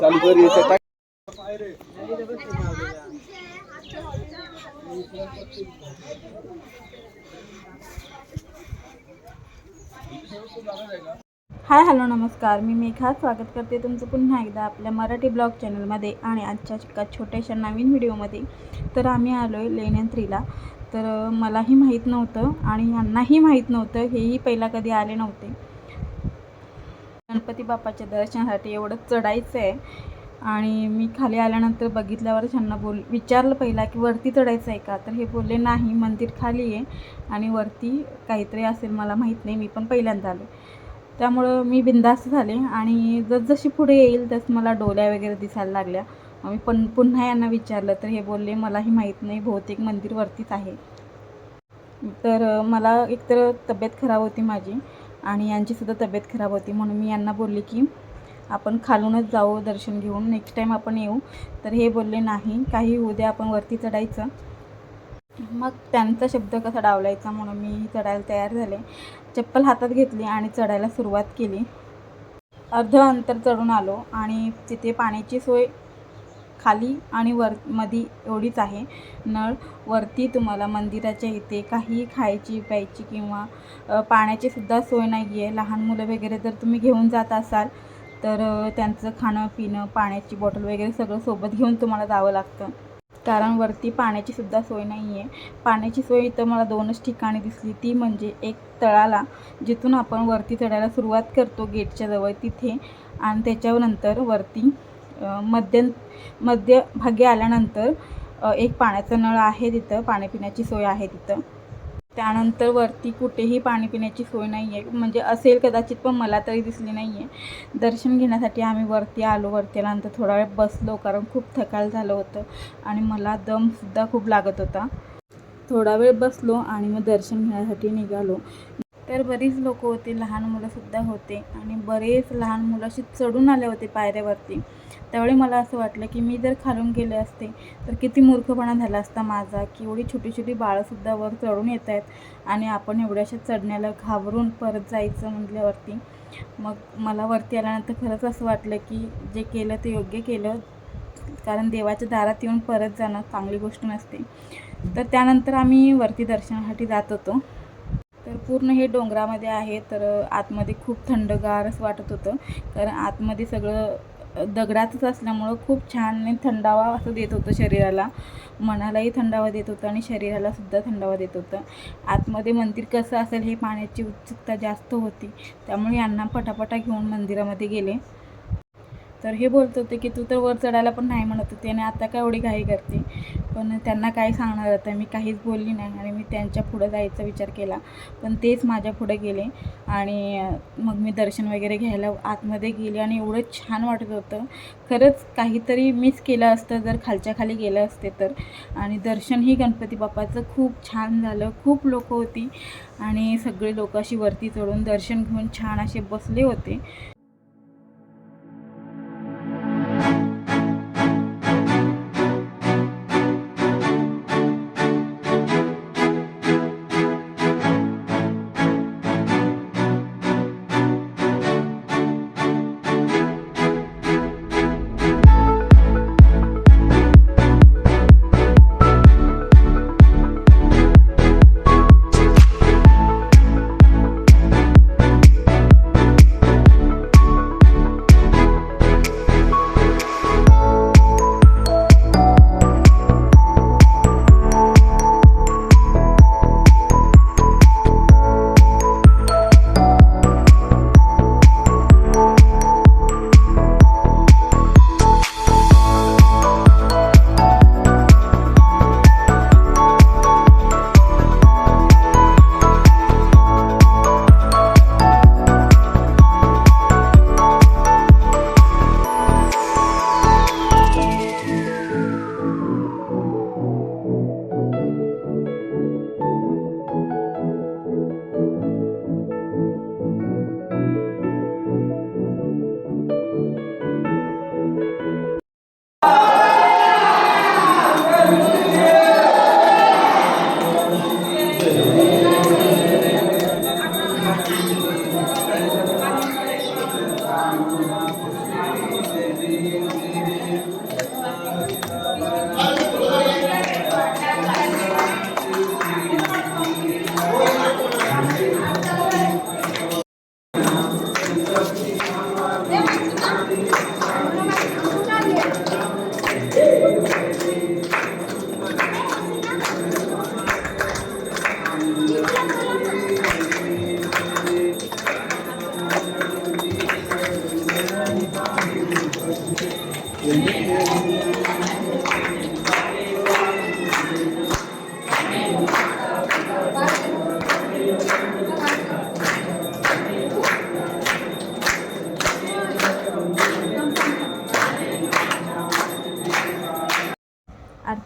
चालू. कर hi hello नमस्कार. मी मेघा. स्वागत करते तुमचं पुन्हा एकदा आपल्या मराठी ब्लॉग चॅनलमध्ये आणि आजच्या एका छोट्याशा नवीन व्हिडिओमध्ये. तर आम्ही आलो आहे लेण्यांत्रीला. तर मलाही माहीत नव्हतं आणि यांनाही माहीत नव्हतं हेही पहिला कधी आले नव्हते. गणपती बाप्पाच्या दर्शनासाठी एवढं चढायचं आहे आणि मी खाली आल्यानंतर बघितल्यावर त्यांना बोल विचारलं पहिला की वरती चढायचं आहे का? तर हे बोलले नाही मंदिर खाली आहे आणि वरती काहीतरी असेल मला माहीत नाही मी पण पहिल्यांदा आले. त्यामुळं मी बिंदास्त झाले आणि जसजशी पुढे येईल तसं मला डोल्या वगैरे दिसायला लागल्या. मी पण पुन्हा यांना विचारलं तर हे बोलले मलाही माहीत नाही बहुतेक मंदिर वरतीच आहे. तर मला एकतर तब्येत खराब होती माझी आणि यांचीसुद्धा तब्येत खराब होती म्हणून मी यांना बोलले की आपण खालूनच जाऊ दर्शन घेऊन नेक्स्ट टाईम आपण येऊ. तर हे बोलले नाही काही होऊ द्या आपण वरती चढायचं. मग त्यांचा शब्द कसा डावलायचा म्हणून मी चढायला तयार झाले. चप्पल हातात घेतली आणि चढायला सुरुवात केली. अर्ध अंतर चढून आलो आणि तिथे पाण्याची सोय खाली आणि वर मध्ये एवढीच आहे. नळ वरती तुम्हाला मंदिराच्या इथे काही खायची प्यायची किंवा पाण्याची सुद्धा सोय नाही आहे लहान मुलं वगैरे जर तुम्ही घेऊन जात असाल तर त्यांचं खाणं पिणं पाण्याची बॉटल वगैरे सगळं सोबत घेऊन तुम्हाला जावं लागतं. कारण वरती पाण्याची सुद्धा सोय नाही आहे पाण्याची सोय इथं मला दोनच ठिकाणी दिसली. ती म्हणजे एक तळाला जिथून आपण वरती चढायला सुरुवात करतो गेटच्या जवळ तिथे आणि त्याच्यानंतर वरती अ, मध्य मध्यभागी आल्यानंतर एक पाण्याचा नळ आहे तिथं पाणी पिण्याची सोय आहे तिथं. त्यानंतर वरती कुठेही पाणी पिण्याची सोय नाही आहे म्हणजे असेल कदाचित पण मला तरी दिसली नाही आहे दर्शन घेण्यासाठी आम्ही वरती आलो. वरती आल्यानंतर थोडा वेळ बसलो कारण खूप थकाल झालं होतं आणि मला दमसुद्धा खूप लागत होता. थोडा वेळ बसलो आणि मग दर्शन घेण्यासाठी निघालो. तर बरीच लोक होती लहान मुलंसुद्धा होते आणि बरेच लहान मुलं अशी चढून आले होते पायऱ्यावरती. त्यावेळी मला असं वाटलं की मी जर खालून गेले असते तर किती मूर्खपणा झाला असता माझा की एवढी छोटी छोटी बाळंसुद्धा वर चढून येत आहेत आणि आपण एवढ्याशा चढण्याला घाबरून परत जायचं म्हटल्यावरती. मग मला वरती आल्यानंतर खरंच असं वाटलं की जे केलं ते योग्य केलं कारण देवाच्या दारात येऊन परत जाणं चांगली गोष्ट नसते. तर त्यानंतर आम्ही वरती दर्शनासाठी जात होतो. तर पूर्ण हे डोंगरामध्ये आहे तर आतमध्ये खूप थंडगार असं वाटत होतं. कारण आतमध्ये सगळं दगडातच दगडाचंच असल्यामुळं खूप छान आणि थंडावा असं देत होतं शरीराला. मनालाही थंडावा देत होतं आणि शरीरालासुद्धा थंडावा देत होतं. आतमध्ये मंदिर कसं असेल हे पाण्याची उत्सुकता जास्त होती. त्यामुळे यांना पटापटा घेऊन मंदिरामध्ये गेले. तर हे बोलत होते की तू तर वर चढायला पण नाही म्हणत होती आणि आता काय एवढी घाई करते? पण त्यांना काय सांगणार आता? मी काहीच बोलली नाही आणि मी त्यांच्या पुढं जायचा विचार केला. पण तेच माझ्या पुढे गेले आणि मग मी दर्शन वगैरे घ्यायला आतमध्ये गेले आणि एवढं छान वाटत होतं. खरंच काहीतरी मिस केलं असतं जर खालच्या खाली गेलं असते तर. आणि दर्शनही गणपती बाप्पाचं खूप छान झालं. खूप लोक होती आणि सगळे लोक अशी वरती चढून दर्शन घेऊन छान असे बसले होते.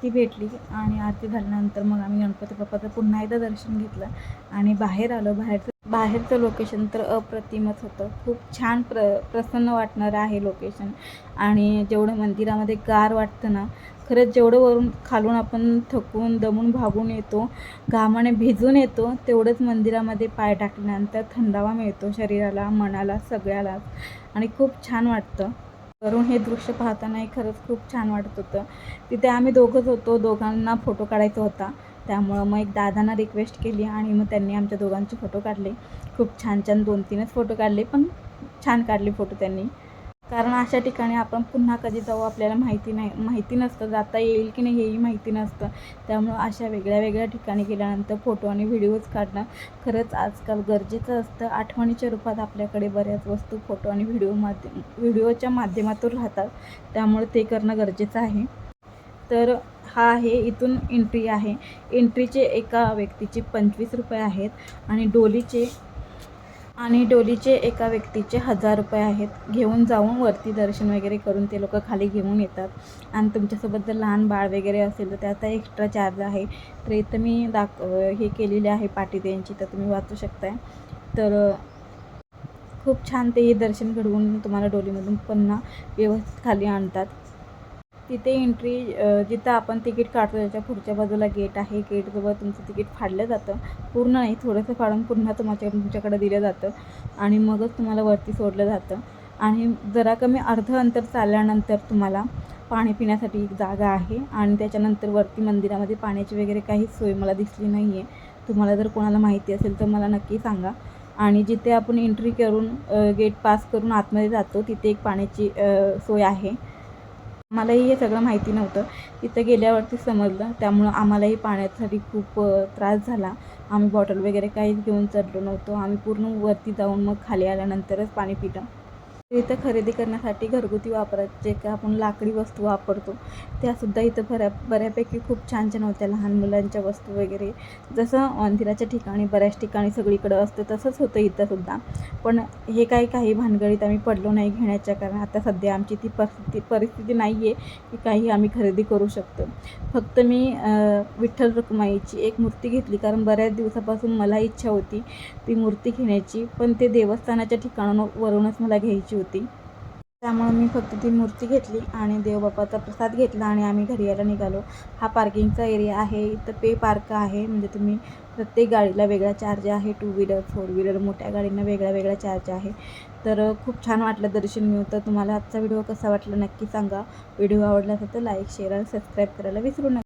आरती भेटली आणि आरती झाल्यानंतर मग आम्ही गणपती बाप्पाचं पुन्हा एकदा दर्शन घेतलं आणि बाहेर आलो. बाहेरचं बाहेरचं लोकेशन तर अप्रतिमच होतं. खूप छान प्र प्रसन्न वाटणारं आहे लोकेशन आणि जेवढं मंदिरामध्ये गार वाटतं ना खरंच जेवढं वरून खालून आपण थकून दमून भागून येतो घामाने भिजून येतो तेवढंच मंदिरामध्ये पाय टाकल्यानंतर थंडावा मिळतो शरीराला मनाला सगळ्याला आणि खूप छान वाटतं. वरून हे दृश्य पाहतानाही खरंच खूप छान वाटत होतं. तिथे आम्ही दोघंच होतो. दोघांना फोटो काढायचा होता. त्यामुळं मग एक दादांना रिक्वेस्ट केली आणि मग त्यांनी आमच्या दोघांचे फोटो काढले. खूप छान छान दोन तीनच फोटो काढले. पण छान काढले फोटो त्यांनी. कारण अशा ठिकाणी आपण पुन्हा कधी जाऊ आपल्याला माहिती नाही. माहिती नसतं जाता येईल की नाही हेही माहिती नसतं. त्यामुळं अशा वेगळ्या वेगळ्या ठिकाणी गेल्यानंतर फोटो आणि व्हिडिओज काढणं खरंच आजकाल गरजेचं असतं. आठवणीच्या रूपात आपल्याकडे बऱ्याच वस्तू फोटो आणि व्हिडिओ माध्यम व्हिडिओच्या माध्यमातून राहतात. त्यामुळे ते करणं गरजेचं आहे. तर हा आहे इथून एंट्री आहे. एंट्रीचे एका व्यक्तीचे पंचवीस रुपये आहेत आणि डोलीचे आणि डोलीचे एका व्यक्तीचे हजार रुपये आहेत. घेऊन जाऊन वरती दर्शन वगैरे करून ते लोक खाली घेऊन येतात. आणि तुमच्यासोबत जर लहान बाळ वगैरे असेल तर त्याचा एक्स्ट्रा चार्ज आहे. तर इथं मी दाख हे केलेले आहे पाटी त्यांची तर तुम्ही वाचू शकताय. तर खूप छान ते हे दर्शन घडवून तुम्हाला डोलीमधून पुन्हा व्यवस्थित खाली आणतात. तिथे एंट्री जिथं आपण तिकीट काढतो त्याच्या पुढच्या बाजूला गेट आहे. गेटजवळ तुमचं तिकीट फाडलं जातं. पूर्ण नाही थोडंसं फाडून पुन्हा तुमच्या तुमच्याकडे दिलं जातं. आणि मगच तुम्हाला वरती सोडलं जातं. आणि जरा कमी अर्ध अंतर चालल्यानंतर तुम्हाला पाणी पिण्यासाठी एक जागा आहे. आणि त्याच्यानंतर वरती मंदिरामध्ये पाण्याची वगैरे काहीच सोय मला दिसली नाही आहे तुम्हाला जर कोणाला माहिती असेल तर मला नक्की सांगा. आणि जिथे आपण एंट्री करून गेट पास करून आतमध्ये जातो तिथे एक पाण्याची सोय आहे. मलाही हे सगळं माहिती नव्हतं. तिथं गेल्यावरती समजलं. त्यामुळं आम्हालाही पाण्यासाठी खूप त्रास झाला. आम्ही बॉटल वगैरे काहीच घेऊन चढलो नव्हतो. आम्ही पूर्ण वरती जाऊन मग खाली आल्यानंतरच पाणी पिलं. इथं खरेदी करण्यासाठी घरगुती वापरात जे का आपण लाकडी वस्तू वापरतो त्यासुद्धा इथं बऱ्या बऱ्यापैकी खूप छान छान होत्या. लहान मुलांच्या वस्तू वगैरे. जसं मंदिराच्या ठिकाणी बऱ्याच ठिकाणी सगळीकडं असतं तसंच होतं इथंसुद्धा पण हे काही काही भानगडीत आम्ही पडलो नाही घेण्याच्या कारण आता सध्या आमची ती परिस्थिती परिस्थिती नाही आहे की काही आम्ही खरेदी करू शकतो. फक्त मी विठ्ठल रुक्माईची एक मूर्ती घेतली कारण बऱ्याच दिवसापासून मला इच्छा होती ती मूर्ती घेण्याची. पण ते देवस्थानाच्या ठिकाणावरूनच मला घ्यायची होती. त्यामुळे मी फक्त ती मूर्ती घेतली आणि देवबापाचा प्रसाद घेतला आणि आम्ही घरी यायला निघालो. हा पार्किंगचा एरिया आहे. इथं पे पार्क आहे. म्हणजे तुम्ही प्रत्येक गाडीला वेगळा चार्ज आहे. टू व्हीलर फोर व्हीलर मोठ्या गाडींना वेगळा वेगळा चार्ज आहे. तर खूप छान वाटलं दर्शन मिळू तर तुम्हाला आजचा व्हिडिओ कसा वाटला नक्की सांगा. व्हिडिओ आवडला असेल तर लाईक शेअर आणि सबस्क्राईब करायला विसरू नका.